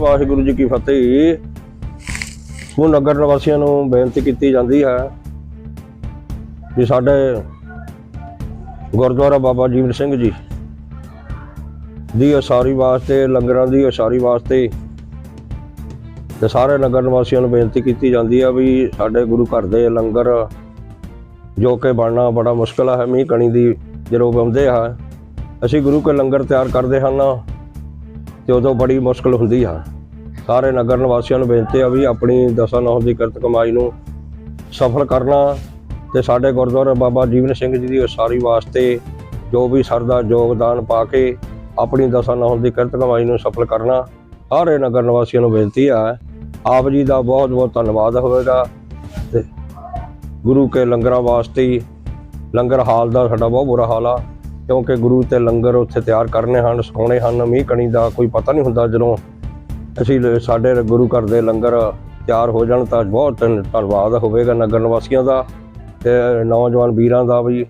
ਵਾਹਿਗੁਰੂ ਜੀ ਕੀ ਫਤਿਹ। ਹੁਣ ਨਗਰ ਨਿਵਾਸੀਆਂ ਨੂੰ ਬੇਨਤੀ ਕੀਤੀ ਜਾਂਦੀ ਹੈ ਵੀ ਸਾਡੇ ਗੁਰਦੁਆਰਾ ਬਾਬਾ ਜੀਵਨ ਸਿੰਘ ਜੀ ਦੀ ਉਸਾਰੀ ਵਾਸਤੇ, ਲੰਗਰਾਂ ਦੀ ਉਸਾਰੀ ਵਾਸਤੇ ਤੇ ਸਾਰੇ ਨਗਰ ਨਿਵਾਸੀਆਂ ਨੂੰ ਬੇਨਤੀ ਕੀਤੀ ਜਾਂਦੀ ਹੈ ਵੀ ਸਾਡੇ ਗੁਰੂ ਘਰ ਦੇ ਲੰਗਰ ਜੋ ਕਿ ਬਣਨਾ ਬੜਾ ਮੁਸ਼ਕਲ ਹੈ, ਮੀਂਹ ਕਣੀ ਦੀ ਜਦੋਂ ਆਉਂਦੇ ਆ, ਅਸੀਂ ਗੁਰੂ ਕੇ ਲੰਗਰ ਤਿਆਰ ਕਰਦੇ ਹਨ। ਤੇ ਉਦੋਂ ਬੜੀ ਮੁਸ਼ਕਲ ਹੁੰਦੀ ਆ। ਸਾਰੇ ਨਗਰ ਨਿਵਾਸੀਆਂ ਨੂੰ ਬੇਨਤੀ ਆ ਵੀ ਆਪਣੀ ਦਸਾਂ ਨੌ ਦੀ ਕਿਰਤ ਕਮਾਈ ਨੂੰ ਸਫਲ ਕਰਨਾ ਤੇ ਸਾਡੇ ਗੁਰਦੁਆਰਾ ਬਾਬਾ ਜੀਵਨ ਸਿੰਘ ਜੀ ਦੀ ਉਸਾਰੀ ਵਾਸਤੇ ਜੋ ਵੀ ਸਰਦਾ ਯੋਗਦਾਨ ਪਾ ਕੇ ਆਪਣੀ ਦਸਾਂ ਨੌ ਦੀ ਕਿਰਤ ਕਮਾਈ ਨੂੰ ਸਫਲ ਕਰਨਾ, ਸਾਰੇ ਨਗਰ ਨਿਵਾਸੀਆਂ ਨੂੰ ਬੇਨਤੀ ਆ। ਆਪ ਜੀ ਦਾ ਬਹੁਤ ਬਹੁਤ ਧੰਨਵਾਦ ਹੋਵੇਗਾ ਤੇ ਗੁਰੂ ਕੇ ਲੰਗਰਾਂ ਵਾਸਤੇ ਹੀ ਲੰਗਰ ਹਾਲ ਦਾ ਸਾਡਾ ਬਹੁਤ ਬੁਰਾ ਹਾਲ ਆ। ਕਿਉਂਕਿ ਗੁਰੂ ਤੇ ਲੰਗਰ ਉੱਥੇ ਤਿਆਰ ਕਰਨੇ ਹਨ ਸੋਹਣੇ ਹਨ, ਮੀਂਹ ਕਣੀ ਦਾ ਕੋਈ ਪਤਾ ਨਹੀਂ ਹੁੰਦਾ ਜਦੋਂ ਅਸੀਂ ਸਾਡੇ ਗੁਰੂ ਘਰ ਦੇ ਲੰਗਰ ਤਿਆਰ ਹੋ ਜਾਣ ਤਾਂ ਬਹੁਤ ਧੰਨਵਾਦ ਹੋਵੇਗਾ ਨਗਰ ਨਿਵਾਸੀਆਂ ਦਾ ਤੇ ਨੌਜਵਾਨ ਵੀਰਾਂ ਦਾ ਵੀ,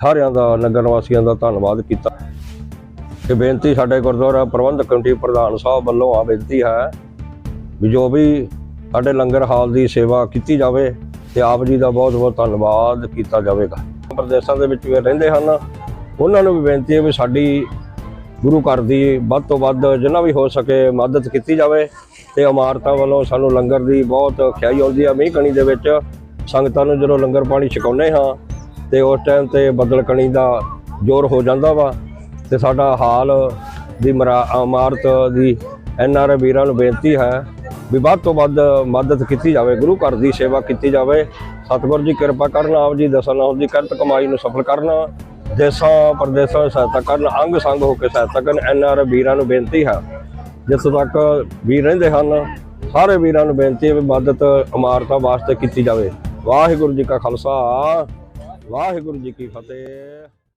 ਸਾਰਿਆਂ ਦਾ, ਨਗਰ ਨਿਵਾਸੀਆਂ ਦਾ ਧੰਨਵਾਦ ਕੀਤਾ। ਤੇ ਬੇਨਤੀ ਸਾਡੇ ਗੁਰਦੁਆਰਾ ਪ੍ਰਬੰਧਕ ਕਮੇਟੀ ਪ੍ਰਧਾਨ ਸਾਹਿਬ ਵੱਲੋਂ ਆ ਬੇਨਤੀ ਹੈ ਵੀ ਜੋ ਵੀ ਸਾਡੇ ਲੰਗਰ ਹਾਲ ਦੀ ਸੇਵਾ ਕੀਤੀ ਜਾਵੇ ਤੇ ਆਪ ਜੀ ਦਾ ਬਹੁਤ ਬਹੁਤ ਧੰਨਵਾਦ ਕੀਤਾ ਜਾਵੇਗਾ। ਪ੍ਰਦੇਸ਼ਾਂ ਦੇ ਵਿੱਚ ਵੀ ਰਹਿੰਦੇ ਹਨ। ਉਹਨਾਂ ਨੂੰ ਵੀ ਬੇਨਤੀ ਹੈ ਵੀ ਸਾਡੀ ਗੁਰੂ ਘਰ ਦੀ ਵੱਧ ਤੋਂ ਵੱਧ ਜਿੰਨਾ ਵੀ ਹੋ ਸਕੇ ਮਦਦ ਕੀਤੀ ਜਾਵੇ ਤੇ ਇਮਾਰਤਾਂ ਵੱਲੋਂ ਸਾਨੂੰ ਲੰਗਰ ਦੀ ਬਹੁਤ ਖਿਆਈ ਆਉਂਦੀ ਆ। ਮੀਂਹ ਕਣੀ ਦੇ ਵਿੱਚ ਸੰਗਤਾਂ ਨੂੰ ਜਦੋਂ ਲੰਗਰ ਪਾਣੀ ਛਕਾਉਂਦੇ ਹਾਂ ਤੇ ਉਸ ਟਾਈਮ ਤੇ ਬੱਦਲ ਕਣੀ ਦਾ ਜ਼ੋਰ ਹੋ ਜਾਂਦਾ ਵਾ ਤੇ ਸਾਡਾ ਹਾਲ ਦੀ ਮਰਾ- ਇਮਾਰਤ ਦੀ ਐਨ ਆਰ ਵੀਰਾਂ ਨੂੰ ਬੇਨਤੀ ਹੈ ਵੀ ਵੱਧ ਤੋਂ ਵੱਧ ਮਦਦ ਕੀਤੀ ਜਾਵੇ, ਗੁਰੂ ਘਰ ਦੀ ਸੇਵਾ ਕੀਤੀ ਜਾਵੇ। ਸਤਿਗੁਰ ਜੀ ਕਿਰਪਾ ਕਰਨ, ਆਪ ਜੀ ਦਸਾਂ ਨਾਮ ਦੀ ਕਰਤ ਕਮਾਈ ਨੂੰ ਸਫਲ ਕਰਨਾ। ਦੇਸਾਂ, ਪ੍ਰਦੇਸਾਂ ਸਹਾਇਤਾ ਕਰਨ, ਅੰਗ ਸੰਗ ਹੋ ਕੇ ਸਹਾਇਤਾ ਕਰਨ, ਐਨ ਆਰ ਵੀਰਾਂ ਨੂੰ ਬੇਨਤੀ ਹੈ। ਜਿੱਥੋਂ ਤੱਕ ਵੀਰ ਰਹਿੰਦੇ ਹਨ, ਸਾਰੇ ਵੀਰਾਂ ਨੂੰ ਬੇਨਤੀ ਹੈ ਵੀ ਮਦਦ, ਇਮਾਰਤਾਂ ਵਾਸਤੇ ਕੀਤੀ ਜਾਵੇ। ਵਾਹਿਗੁਰੂ ਜੀ ਕਾ ਖਾਲਸਾ, ਵਾਹਿਗੁਰੂ ਜੀ ਕੀ ਫਤਿਹ।